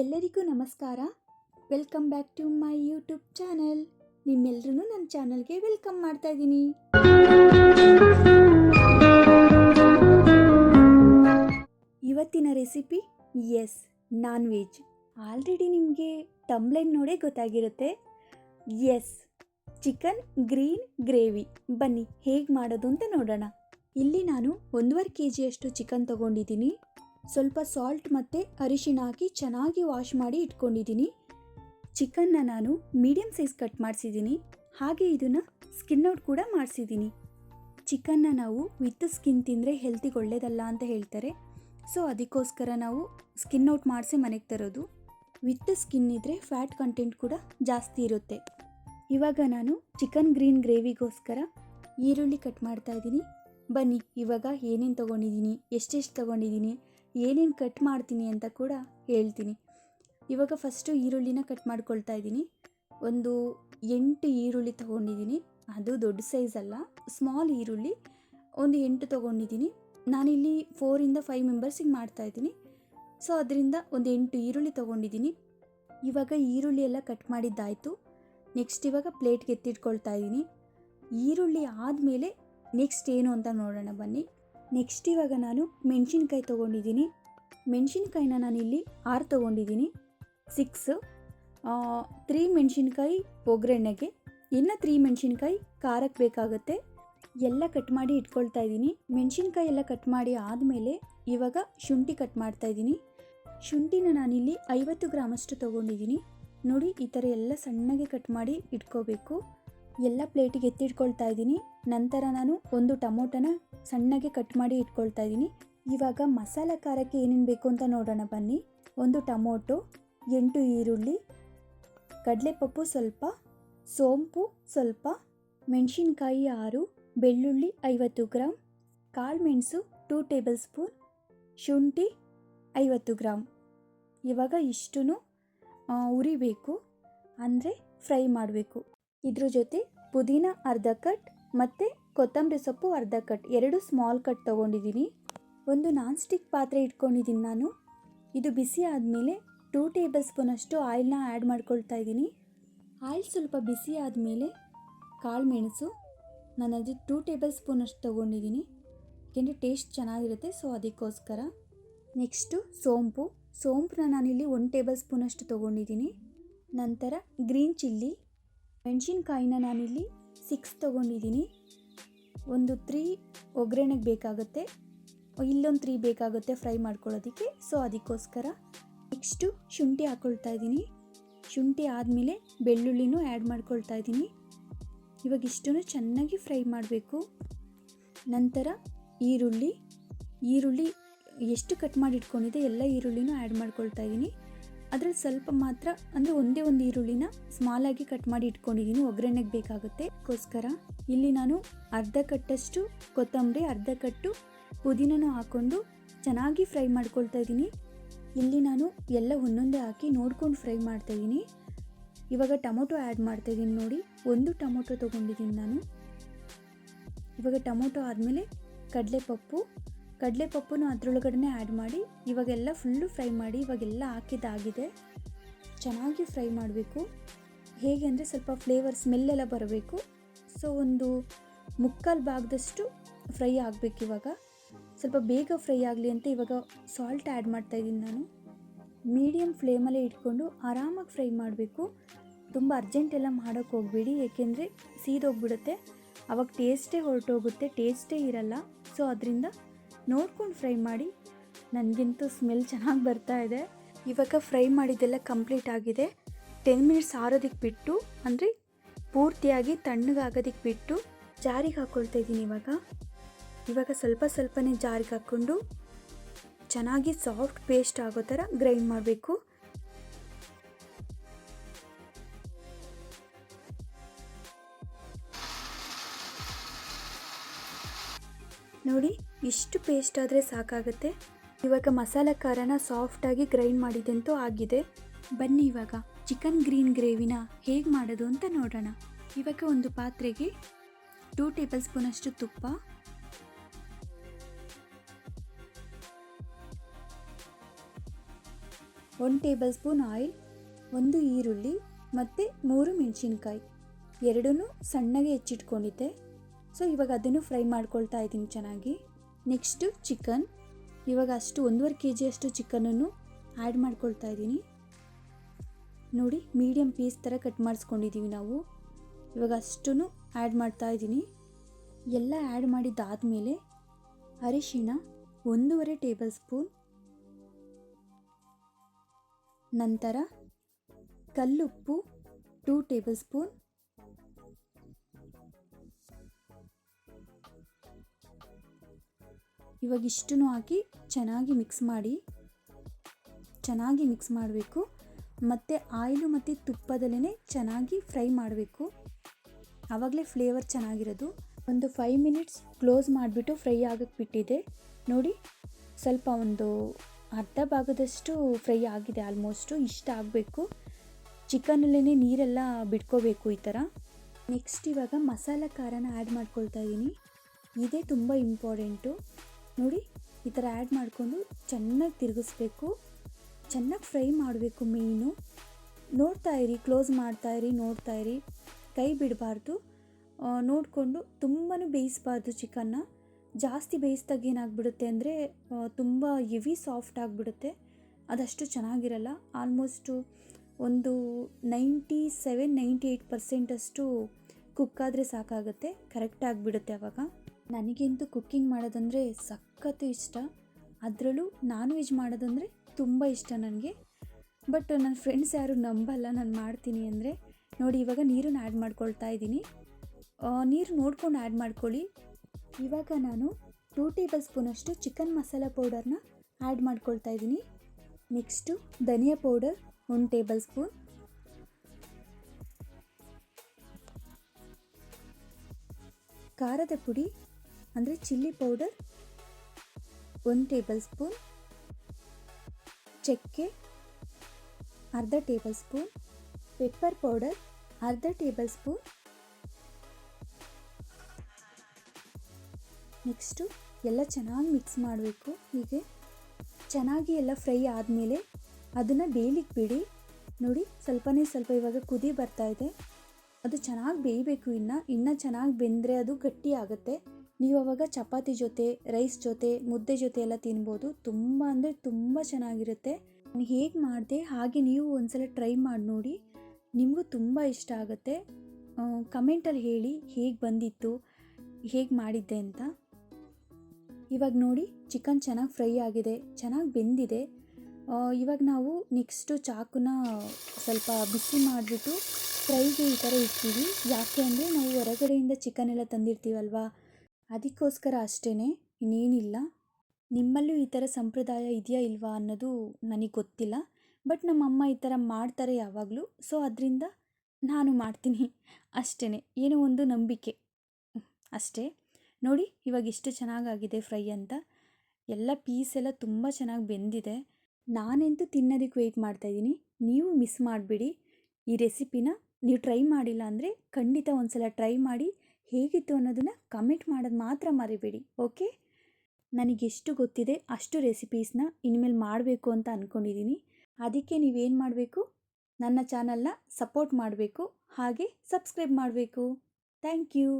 ಎಲ್ಲರಿಗೂ ನಮಸ್ಕಾರ. Welcome back to my YouTube channel ನಿಮ್ಮೆಲ್ಲರೂ ನನ್ನ ಚಾನಲ್ಗೆ ವೆಲ್ಕಮ್ ಮಾಡ್ತಾ ಇದ್ದೀನಿ. ಇವತ್ತಿನ recipe is non veg already ನಿಮಗೆ ಟಂಬ್ಲೈನ್ ನೋಡೇ ಗೊತ್ತಾಗಿರುತ್ತೆ. ಎಸ್ ಚಿಕನ್ ಗ್ರೀನ್ ಗ್ರೇವಿ ಬನ್ನಿ, ಹೇಗೆ ಮಾಡೋದು ಅಂತ ನೋಡೋಣ. ಇಲ್ಲಿ ನಾನು ಒಂದೂವರೆ ಕೆ ಜಿಯಷ್ಟು ಚಿಕನ್ ತೊಗೊಂಡಿದ್ದೀನಿ. ಸ್ವಲ್ಪ ಸಾಲ್ಟ್ ಮತ್ತು ಅರಿಶಿಣ ಹಾಕಿ ಚೆನ್ನಾಗಿ ವಾಶ್ ಮಾಡಿ ಇಟ್ಕೊಂಡಿದ್ದೀನಿ. ಚಿಕನ್ನ ನಾನು ಮೀಡಿಯಮ್ ಸೈಜ್ ಕಟ್ ಮಾಡಿಸಿದ್ದೀನಿ. ಹಾಗೆ ಇದನ್ನು ಸ್ಕಿನ್ ಔಟ್ ಕೂಡ ಮಾಡಿಸಿದ್ದೀನಿ. ಚಿಕನ್ನ ನಾವು ವಿತ್ ಸ್ಕಿನ್ ತಿಂದರೆ ಹೆಲ್ತಿಗೆ ಒಳ್ಳೆಯದಲ್ಲ ಅಂತ ಹೇಳ್ತಾರೆ. ಸೊ ಅದಕ್ಕೋಸ್ಕರ ನಾವು ಸ್ಕಿನ್ ಔಟ್ ಮಾಡಿಸಿ ಮನೆಗೆ ತರೋದು. ವಿತ್ ಸ್ಕಿನ್ ಇದ್ದರೆ ಫ್ಯಾಟ್ ಕಂಟೆಂಟ್ ಕೂಡ ಜಾಸ್ತಿ ಇರುತ್ತೆ. ಇವಾಗ ನಾನು ಚಿಕನ್ ಗ್ರೀನ್ ಗ್ರೇವಿಗೋಸ್ಕರ ಈರುಳ್ಳಿ ಕಟ್ ಮಾಡ್ತಾ ಇದ್ದೀನಿ. ಬನ್ನಿ, ಇವಾಗ ಏನೇನು ತೊಗೊಂಡಿದ್ದೀನಿ, ಎಷ್ಟೆಷ್ಟು ತೊಗೊಂಡಿದ್ದೀನಿ ಏನೇನು ಕಟ್ ಮಾಡ್ತೀನಿ ಅಂತ ಕೂಡ ಹೇಳ್ತೀನಿ. ಇವಾಗ ಫಸ್ಟು ಈರುಳ್ಳಿನ ಕಟ್ ಮಾಡ್ಕೊಳ್ತಾ ಇದ್ದೀನಿ. ಒಂದು ಎಂಟು ಈರುಳ್ಳಿ ತೊಗೊಂಡಿದ್ದೀನಿ. ಅದು ದೊಡ್ಡ ಸೈಜ್ ಅಲ್ಲ ಸ್ಮಾಲ್ ಈರುಳ್ಳಿ. ಒಂದು ಎಂಟು ತೊಗೊಂಡಿದ್ದೀನಿ. ನಾನಿಲ್ಲಿ ಫೋರಿಂದ ಫೈವ್ ಮೆಂಬರ್ಸಿಗೆ ಮಾಡ್ತಾಯಿದ್ದೀನಿ ಸೊ ಅದರಿಂದ ಒಂದು ಎಂಟು ಈರುಳ್ಳಿ ತೊಗೊಂಡಿದ್ದೀನಿ. ಇವಾಗ ಈರುಳ್ಳಿ ಎಲ್ಲ ಕಟ್ ಮಾಡಿದ್ದಾಯಿತು. ನೆಕ್ಸ್ಟ್ ಇವಾಗ ಪ್ಲೇಟ್ಗೆ ಎತ್ತಿಟ್ಕೊಳ್ತಾ ಇದ್ದೀನಿ. ಈರುಳ್ಳಿ ಆದಮೇಲೆ ನೆಕ್ಸ್ಟ್ ಏನು ಅಂತ ನೋಡೋಣ ಬನ್ನಿ. ನೆಕ್ಸ್ಟ್ ಇವಾಗ ನಾನು ಮೆಣಸಿನ್ಕಾಯಿ ತೊಗೊಂಡಿದ್ದೀನಿ. ಮೆಣಸಿನ್ಕಾಯಿನ ನಾನಿಲ್ಲಿ ಆರು ತೊಗೊಂಡಿದ್ದೀನಿ. ಸಿಕ್ಸ್ ತ್ರೀ ಮೆಣಸಿನ್ಕಾಯಿ ಒಗ್ಗರಣೆಗೆ. ಇನ್ನು ತ್ರೀ ಮೆಣಸಿನ್ಕಾಯಿ ಖಾರಕ್ಕೆ ಬೇಕಾಗುತ್ತೆ. ಎಲ್ಲ ಕಟ್ ಮಾಡಿ ಇಟ್ಕೊಳ್ತಾ ಇದ್ದೀನಿ. ಮೆಣಸಿನ್ಕಾಯಿ ಎಲ್ಲ ಕಟ್ ಮಾಡಿ ಆದಮೇಲೆ ಇವಾಗ ಶುಂಠಿ ಕಟ್ ಮಾಡ್ತಾ ಇದ್ದೀನಿ. ಶುಂಠಿನ ನಾನಿಲ್ಲಿ ಐವತ್ತು ಗ್ರಾಮಷ್ಟು ತೊಗೊಂಡಿದ್ದೀನಿ. ನೋಡಿ, ಈ ಥರ ಎಲ್ಲ ಸಣ್ಣಗೆ ಕಟ್ ಮಾಡಿ ಇಟ್ಕೋಬೇಕು. ಎಲ್ಲ ಪ್ಲೇಟಿಗೆ ಎತ್ತಿಟ್ಕೊಳ್ತಾ ಇದ್ದೀನಿ. ನಂತರ ನಾನು ಒಂದು ಟೊಮೊಟೊನ ಸಣ್ಣಗೆ ಕಟ್ ಮಾಡಿ ಇಟ್ಕೊಳ್ತಾ ಇದ್ದೀನಿ. ಇವಾಗ ಮಸಾಲ ಖಾರಕ್ಕೆ ಏನೇನು ಬೇಕು ಅಂತ ನೋಡೋಣ ಬನ್ನಿ. ಒಂದು ಟೊಮೊಟೊ, ಎಂಟು ಈರುಳ್ಳಿ, ಕಡಲೆಪಪ್ಪು ಸ್ವಲ್ಪ, ಸೋಂಪು ಸ್ವಲ್ಪ, ಮೆಣಸಿನ್ಕಾಯಿ ಆರು, ಬೆಳ್ಳುಳ್ಳಿ ಐವತ್ತು ಗ್ರಾಮ್ ಕಾಳು ಮೆಣಸು ಟೂ ಟೇಬಲ್ ಸ್ಪೂನ್, ಶುಂಠಿ ಐವತ್ತು ಗ್ರಾಮ್ ಇವಾಗ ಇಷ್ಟು ಉರಿಬೇಕು. ಅಂದರೆ ಫ್ರೈ ಮಾಡಬೇಕು. ಇದ್ರ ಜೊತೆ ಪುದೀನ ಅರ್ಧ ಕಟ್ ಮತ್ತು ಕೊತ್ತಂಬರಿ ಸೊಪ್ಪು ಅರ್ಧ ಕಟ್, ಎರಡು ಸ್ಮಾಲ್ ಕಟ್ ತೊಗೊಂಡಿದ್ದೀನಿ ಒಂದು ನಾನ್ ಸ್ಟಿಕ್ ಪಾತ್ರೆ ಇಟ್ಕೊಂಡಿದ್ದೀನಿ ನಾನು. ಇದು ಬಿಸಿ ಆದಮೇಲೆ ಟೂ ಟೇಬಲ್ ಸ್ಪೂನಷ್ಟು ಆಯಿಲ್ನ ಆ್ಯಡ್ ಮಾಡ್ಕೊಳ್ತಾ ಇದ್ದೀನಿ. ಆಯಿಲ್ ಸ್ವಲ್ಪ ಬಿಸಿ ಆದಮೇಲೆ ಕಾಳು ಮೆಣಸು ನಾನು ಅದು ಟೂ ಟೇಬಲ್ ಸ್ಪೂನಷ್ಟು ತೊಗೊಂಡಿದ್ದೀನಿ ಯಾಕೆಂದರೆ ಟೇಸ್ಟ್ ಚೆನ್ನಾಗಿರುತ್ತೆ ಸೊ ಅದಕ್ಕೋಸ್ಕರ. ನೆಕ್ಸ್ಟು ಸೋಂಪು. ಸೋಂಪನ್ನ ನಾನಿಲ್ಲಿ ಒನ್ ಟೇಬಲ್ ಸ್ಪೂನಷ್ಟು ತೊಗೊಂಡಿದ್ದೀನಿ ನಂತರ ಗ್ರೀನ್ ಚಿಲ್ಲಿ ಮೆಣಸಿನ್ಕಾಯಿನ ನಾನಿಲ್ಲಿ ಸಿಕ್ಸ್ ತೊಗೊಂಡಿದ್ದೀನಿ. ಒಂದು ತ್ರೀ ಒಗ್ಗರಣೆಗೆ ಬೇಕಾಗುತ್ತೆ. ಇಲ್ಲೊಂದು ತ್ರೀ ಬೇಕಾಗುತ್ತೆ ಫ್ರೈ ಮಾಡ್ಕೊಳ್ಳೋದಕ್ಕೆ. ಸೊ ಅದಕ್ಕೋಸ್ಕರ ನೆಕ್ಸ್ಟು ಶುಂಠಿ ಹಾಕ್ಕೊಳ್ತಾ ಇದ್ದೀನಿ. ಶುಂಠಿ ಆದಮೇಲೆ ಬೆಳ್ಳುಳ್ಳಿನೂ ಆ್ಯಡ್ ಮಾಡ್ಕೊಳ್ತಾ ಇದ್ದೀನಿ. ಇವಾಗ ಇಷ್ಟನ್ನು ಚೆನ್ನಾಗಿ ಫ್ರೈ ಮಾಡಬೇಕು. ನಂತರ ಈರುಳ್ಳಿ. ಈರುಳ್ಳಿ ಎಷ್ಟು ಕಟ್ ಮಾಡಿ ಇಟ್ಕೊಂಡಿದೆ ಎಲ್ಲ ಈರುಳ್ಳಿನೂ ಆ್ಯಡ್ ಮಾಡ್ಕೊಳ್ತಾ ಇದ್ದೀನಿ. ಅದರಲ್ಲಿ ಸ್ವಲ್ಪ ಮಾತ್ರ ಅಂದರೆ ಒಂದೇ ಒಂದು ಈರುಳ್ಳಿನ ಸ್ಮಾಲಾಗಿ ಕಟ್ ಮಾಡಿ ಇಟ್ಕೊಂಡಿದ್ದೀನಿ. ಒಗ್ಗರಣೆಗೆ ಬೇಕಾಗುತ್ತೆ. ಅದಕ್ಕೋಸ್ಕರ ಇಲ್ಲಿ ನಾನು ಅರ್ಧ ಕಟ್ಟಷ್ಟು ಕೊತ್ತಂಬರಿ, ಅರ್ಧ ಕಟ್ಟು ಪುದೀನನೂ ಹಾಕ್ಕೊಂಡು ಚೆನ್ನಾಗಿ ಫ್ರೈ ಮಾಡ್ಕೊಳ್ತಾ ಇದ್ದೀನಿ. ಇಲ್ಲಿ ನಾನು ಎಲ್ಲ ಒಂದೊಂದೇ ಹಾಕಿ ನೋಡ್ಕೊಂಡು ಫ್ರೈ ಮಾಡ್ತಾ ಇದ್ದೀನಿ. ಇವಾಗ ಟೊಮೊಟೊ ಆ್ಯಡ್ ಮಾಡ್ತಾ ಇದ್ದೀನಿ ನೋಡಿ. ಒಂದು ಟೊಮೊಟೊ ತೊಗೊಂಡಿದ್ದೀನಿ ನಾನು. ಇವಾಗ ಟೊಮೊಟೊ ಆದಮೇಲೆ ಕಡಲೆಪಪ್ಪು ಕಡಲೆಪಪ್ಪನ್ನು ಅದರೊಳಗಡೆ ಆ್ಯಡ್ ಮಾಡಿ, ಇವಾಗೆಲ್ಲ ಫುಲ್ಲು ಫ್ರೈ ಮಾಡಿ, ಇವಾಗೆಲ್ಲ ಹಾಕಿದ್ದಾಗಿದೆ. ಚೆನ್ನಾಗಿ ಫ್ರೈ ಮಾಡಬೇಕು. ಹೇಗೆ ಅಂದರೆ ಸ್ವಲ್ಪ ಫ್ಲೇವರ್ ಸ್ಮೆಲ್ಲೆಲ್ಲ ಬರಬೇಕು. ಸೊ ಒಂದು ಮುಕ್ಕಾಲು ಭಾಗದಷ್ಟು ಫ್ರೈ ಆಗಬೇಕು ಇವಾಗ. ಸ್ವಲ್ಪ ಬೇಗ ಫ್ರೈ ಆಗಲಿ ಅಂತ ಇವಾಗ ಸಾಲ್ಟ್ ಆ್ಯಡ್ ಮಾಡ್ತಾಯಿದ್ದೀನಿ ನಾನು. ಮೀಡಿಯಮ್ ಫ್ಲೇಮಲ್ಲೇ ಇಟ್ಕೊಂಡು ಆರಾಮಾಗಿ ಫ್ರೈ ಮಾಡಬೇಕು. ತುಂಬ ಅರ್ಜೆಂಟ್ ಎಲ್ಲ ಮಾಡೋಕ್ಕೆ ಹೋಗಬೇಡಿ, ಏಕೆಂದರೆ ಸೀದೋಗ್ಬಿಡುತ್ತೆ. ಅವಾಗ ಟೇಸ್ಟೇ ಹೊರಟೋಗುತ್ತೆ ಟೇಸ್ಟೇ ಇರಲ್ಲ. ಸೊ ಅದರಿಂದ ನೋಡ್ಕೊಂಡು ಫ್ರೈ ಮಾಡಿ. ನನಗಿಂತೂ ಸ್ಮೆಲ್ ಚೆನ್ನಾಗಿ ಬರ್ತಾ ಇದೆ. ಇವಾಗ ಫ್ರೈ ಮಾಡಿದ್ದೆಲ್ಲ ಕಂಪ್ಲೀಟ್ ಆಗಿದೆ. ಟೆನ್ ಮಿನಿಟ್ಸ್ ಆರೋದಕ್ಕೆ ಬಿಟ್ಟು, ಅಂದರೆ ಪೂರ್ತಿಯಾಗಿ ತಣ್ಣಗಾಗೋದಕ್ಕೆ ಬಿಟ್ಟು ಜಾರಿಗೆ ಹಾಕ್ಕೊಳ್ತಾ ಇದ್ದೀನಿ ಇವಾಗ. ಇವಾಗ ಸ್ವಲ್ಪ ಸ್ವಲ್ಪನೇ ಜಾರಿಗೆ ಹಾಕ್ಕೊಂಡು ಚೆನ್ನಾಗಿ ಸಾಫ್ಟ್ ಪೇಸ್ಟ್ ಆಗೋ ಥರ ಗ್ರೈಂಡ್ ಮಾಡಬೇಕು. ನೋಡಿ, ಇಷ್ಟು ಪೇಸ್ಟ್ ಆದರೆ ಸಾಕಾಗುತ್ತೆ. ಇವಾಗ ಮಸಾಲೆ ಖಾರನ ಸಾಫ್ಟಾಗಿ ಗ್ರೈಂಡ್ ಮಾಡಿದಂತೂ ಆಗಿದೆ. ಬನ್ನಿ ಇವಾಗ ಚಿಕನ್ ಗ್ರೀನ್ ಗ್ರೇವಿನ ಹೇಗೆ ಮಾಡೋದು ಅಂತ ನೋಡೋಣ. ಇವಾಗ ಒಂದು ಪಾತ್ರೆಗೆ ಟೂ ಟೇಬಲ್ ಸ್ಪೂನಷ್ಟು ತುಪ್ಪ. ಒನ್ ಟೇಬಲ್ ಸ್ಪೂನ್ ಆಯಿಲ್ ಒಂದು ಈರುಳ್ಳಿ ಮತ್ತು ಮೂರು ಮೆಣಸಿನ್ಕಾಯಿ. ಎರಡೂ ಸಣ್ಣಗೆ ಹೆಚ್ಚಿಟ್ಕೊಂಡಿದ್ದೆ. ಸೊ, ಇವಾಗ ಅದನ್ನು ಫ್ರೈ ಮಾಡ್ಕೊಳ್ತಾ ಇದ್ದೀನಿ ಚೆನ್ನಾಗಿ. Next chicken. ಇವಾಗ ಅಷ್ಟು ಒಂದೂವರೆ ಕೆ ಜಿಯಷ್ಟು ಚಿಕನನ್ನು ಆ್ಯಡ್ ಮಾಡ್ಕೊಳ್ತಾ ಇದ್ದೀನಿ. ನೋಡಿ ಮೀಡಿಯಮ್ ಪೀಸ್ ಥರ ಕಟ್ ಮಾಡಿಸ್ಕೊಂಡಿದ್ದೀವಿ ನಾವು. ಇವಾಗ ಅಷ್ಟೂ ಆ್ಯಡ್ ಮಾಡ್ತಾ ಇದ್ದೀನಿ. ಎಲ್ಲ ಆ್ಯಡ್ ಮಾಡಿದ್ದಾದಮೇಲೆ ಅರಿಶಿಣ ಒಂದೂವರೆ ಟೇಬಲ್ ಸ್ಪೂನ್. ನಂತರ ಕಲ್ಲುಪ್ಪು ಟೂ ಟೇಬಲ್ ಸ್ಪೂನ್. ಇವಾಗ ಇಷ್ಟನ್ನು ಹಾಕಿ ಚೆನ್ನಾಗಿ ಮಿಕ್ಸ್ ಮಾಡಿ. ಚೆನ್ನಾಗಿ ಮಿಕ್ಸ್ ಮಾಡಬೇಕು. ಮತ್ತು ಆಯಿಲು ಮತ್ತು ತುಪ್ಪದಲ್ಲೇ ಚೆನ್ನಾಗಿ ಫ್ರೈ ಮಾಡಬೇಕು. ಆವಾಗಲೇ ಫ್ಲೇವರ್ ಚೆನ್ನಾಗಿರೋದು. ಒಂದು ಫೈವ್ ಮಿನಿಟ್ಸ್ ಕ್ಲೋಸ್ ಮಾಡಿಬಿಟ್ಟು ಫ್ರೈ ಆಗಕ್ಕೆ ಬಿಟ್ಟಿದೆ. ನೋಡಿ, ಸ್ವಲ್ಪ ಒಂದು ಅರ್ಧ ಭಾಗದಷ್ಟು ಫ್ರೈ ಆಗಿದೆ ಆಲ್ಮೋಸ್ಟು ಇಷ್ಟ ಆಗಬೇಕು. ಚಿಕನಲ್ಲೇ ನೀರೆಲ್ಲ ಬಿಟ್ಕೋಬೇಕು ಈ ಥರ. ನೆಕ್ಸ್ಟ್ ಇವಾಗ ಮಸಾಲ ಖಾರನ ಆ್ಯಡ್ ಮಾಡ್ಕೊಳ್ತಾ ಇದ್ದೀನಿ ಇದೇ ತುಂಬ ಇಂಪಾರ್ಟೆಂಟು ನೋಡಿ, ಈ ಥರ ಆ್ಯಡ್ ಮಾಡಿಕೊಂಡು ಚೆನ್ನಾಗಿ ತಿರುಗಿಸ್ಬೇಕು. ಚೆನ್ನಾಗಿ ಫ್ರೈ ಮಾಡಬೇಕು ಮೀನು ನೋಡ್ತಾ ಇರಿ ಕ್ಲೋಸ್ ಮಾಡ್ತಾ ಇರಿ, ನೋಡ್ತಾ ಇರಿ. ಕೈ ಬಿಡಬಾರ್ದು. ನೋಡಿಕೊಂಡು ತುಂಬಾ ಬೇಯಿಸ್ಬಾರ್ದು ಚಿಕನ್ನ ಜಾಸ್ತಿ ಬೇಯಿಸ್ದಾಗ ಏನಾಗ್ಬಿಡುತ್ತೆ ಅಂದರೆ ತುಂಬ ಹೆವಿ ಸಾಫ್ಟ್ ಆಗಿಬಿಡುತ್ತೆ. ಅದಷ್ಟು ಚೆನ್ನಾಗಿರಲ್ಲ. ಆಲ್ಮೋಸ್ಟು ಒಂದು ನೈಂಟಿ ಸೆವೆನ್, ನೈಂಟಿ ಏಯ್ಟ್ ಪರ್ಸೆಂಟಷ್ಟು ಕುಕ್ಕಾದರೆ ಸಾಕಾಗುತ್ತೆ. ಕರೆಕ್ಟ್ ಆಗಿಬಿಡುತ್ತೆ ಅವಾಗ. ನನಗಂತೂ ಕುಕ್ಕಿಂಗ್ ಮಾಡೋದಂದರೆ ಸಖತ್ತು ಇಷ್ಟ. ಅದರಲ್ಲೂ ನಾನ್ ವೆಜ್ ಮಾಡೋದಂದರೆ ತುಂಬ ಇಷ್ಟ ನನಗೆ. ಬಟ್ ನನ್ನ ಫ್ರೆಂಡ್ಸ್ ಯಾರು ನಂಬಲ್ಲ. ನಾನು ಮಾಡ್ತೀನಿ ಅಂದರೆ ನೋಡಿ, ಇವಾಗ ನೀರನ್ನು ಆ್ಯಡ್ ಮಾಡ್ಕೊಳ್ತಾ ಇದ್ದೀನಿ. ನೀರು ನೋಡ್ಕೊಂಡು ಆ್ಯಡ್ ಮಾಡ್ಕೊಳ್ಳಿ. ಇವಾಗ ನಾನು ಟೂ ಟೇಬಲ್ ಸ್ಪೂನಷ್ಟು ಚಿಕನ್ ಮಸಾಲ ಪೌಡರ್ನ ಆ್ಯಡ್ ಮಾಡ್ಕೊಳ್ತಾ ಇದ್ದೀನಿ. ನೆಕ್ಸ್ಟು ಧನಿಯಾ ಪೌಡರ್ ಒಂದು ಟೇಬಲ್ ಸ್ಪೂನ್. ಖಾರದ ಪುಡಿ, ಅಂದರೆ ಚಿಲ್ಲಿ ಪೌಡರ್, ಒಂದು ಟೇಬಲ್ ಸ್ಪೂನ್. ಚಕ್ಕೆ, ಅರ್ಧ ಟೇಬಲ್ ಸ್ಪೂನ್. ಪೆಪ್ಪರ್ ಪೌಡರ್, ಅರ್ಧ ಟೇಬಲ್ ಸ್ಪೂನ್. ನೆಕ್ಸ್ಟು ಎಲ್ಲ ಚೆನ್ನಾಗಿ ಮಿಕ್ಸ್ ಮಾಡಬೇಕು. ಹೀಗೆ ಚೆನ್ನಾಗಿ ಎಲ್ಲ ಫ್ರೈ ಆದಮೇಲೆ ಅದನ್ನು ಬೇಯಲಿಕ್ಕೆ ಬಿಡಿ. ನೋಡಿ, ಸ್ವಲ್ಪನೇ ಸ್ವಲ್ಪ ಇವಾಗ ಕುದಿ ಬರ್ತಾ ಇದೆ. ಅದು ಚೆನ್ನಾಗಿ ಬೇಯಬೇಕು ಇನ್ನು. ಇನ್ನು ಚೆನ್ನಾಗಿ ಬೆಂದರೆ ಅದು ಗಟ್ಟಿ ಆಗುತ್ತೆ. ನೀವು ಅವಾಗ ಚಪಾತಿ ಜೊತೆ, ರೈಸ್ ಜೊತೆ, ಮುದ್ದೆ ಜೊತೆ ಎಲ್ಲ ತಿನ್ಬೋದು. ತುಂಬ ಅಂದರೆ ತುಂಬ ಚೆನ್ನಾಗಿರುತ್ತೆ. ನಾನು ಹೇಗೆ ಮಾಡಿದೆ ಹಾಗೆ ನೀವು ಒಂದ್ಸಲ ಟ್ರೈ ಮಾಡಿ ನೋಡಿ. ನಿಮಗೂ ತುಂಬ ಇಷ್ಟ ಆಗುತ್ತೆ. ಕಮೆಂಟಲ್ಲಿ ಹೇಳಿ ಹೇಗೆ ಬಂದಿತ್ತು, ಹೇಗೆ ಮಾಡಿದ್ದೆ ಅಂತ. ಇವಾಗ ನೋಡಿ, ಚಿಕನ್ ಚೆನ್ನಾಗಿ ಫ್ರೈ ಆಗಿದೆ. ಚೆನ್ನಾಗಿ ಬೆಂದಿದೆ. ಇವಾಗ ನಾವು ನೆಕ್ಸ್ಟು ಚಾಕುನ ಸ್ವಲ್ಪ ಬಿಸಿ ಮಾಡಿಬಿಟ್ಟು ಫ್ರೈಗೆ ಈ ಥರ ಇಡ್ತೀವಿ. ಯಾಕೆ ಅಂದರೆ ನಾವು ಹೊರಗಡೆಯಿಂದ ಚಿಕನ್ ಎಲ್ಲ ತಂದಿರ್ತೀವಲ್ವಾ? ಅದಕ್ಕೋಸ್ಕರ ಅಷ್ಟೇ ಇನ್ನೇನಿಲ್ಲ. ನಿಮ್ಮಲ್ಲೂ ಈ ಥರ ಸಂಪ್ರದಾಯ ಇದೆಯಾ ಇಲ್ವಾ ಅನ್ನೋದು ನನಗೆ ಗೊತ್ತಿಲ್ಲ. ಬಟ್ ನಮ್ಮಮ್ಮ ಈ ಥರ ಮಾಡ್ತಾರೆ ಯಾವಾಗಲೂ. ಸೊ, ಅದರಿಂದ ನಾನು ಮಾಡ್ತೀನಿ. ಅಷ್ಟೇ ಏನೋ ಒಂದು ನಂಬಿಕೆ. ಅಷ್ಟೇ. ನೋಡಿ, ಇವಾಗ ಇಷ್ಟು ಚೆನ್ನಾಗಾಗಿದೆ ಫ್ರೈ ಅಂತ. ಎಲ್ಲ ಪೀಸ್ ಎಲ್ಲ ತುಂಬ ಚೆನ್ನಾಗಿ ಬೆಂದಿದೆ. ನಾನಂತೂ ತಿನ್ನೋದಕ್ಕೆ ವೆಯ್ಟ್ ಮಾಡ್ತಾಯಿದ್ದೀನಿ ನೀವು ಮಿಸ್ ಮಾಡಿಬಿಡಿ. ಈ ರೆಸಿಪಿನ ನೀವು ಟ್ರೈ ಮಾಡಿಲ್ಲ ಅಂದರೆ ಖಂಡಿತ ಒಂದು ಸಲ ಟ್ರೈ ಮಾಡಿ ಹೇಗಿತ್ತು ಅನ್ನೋದನ್ನು ಕಮೆಂಟ್ ಮಾಡೋದು ಮಾತ್ರ ಮರಿಬೇಡಿ ಓಕೆ ನನಗೆಷ್ಟು ಗೊತ್ತಿದೆ ಅಷ್ಟು ರೆಸಿಪೀಸ್ನ ಇನ್ಮೇಲೆ ಮಾಡಬೇಕು ಅಂತ ಅಂದ್ಕೊಂಡಿದ್ದೀನಿ ಅದಕ್ಕೆ ನೀವೇನು ಮಾಡಬೇಕು? ನನ್ನ ಚಾನಲ್ನ ಸಪೋರ್ಟ್ ಮಾಡಬೇಕು. ಹಾಗೆ ಸಬ್ಸ್ಕ್ರೈಬ್ ಮಾಡಬೇಕು. Thank you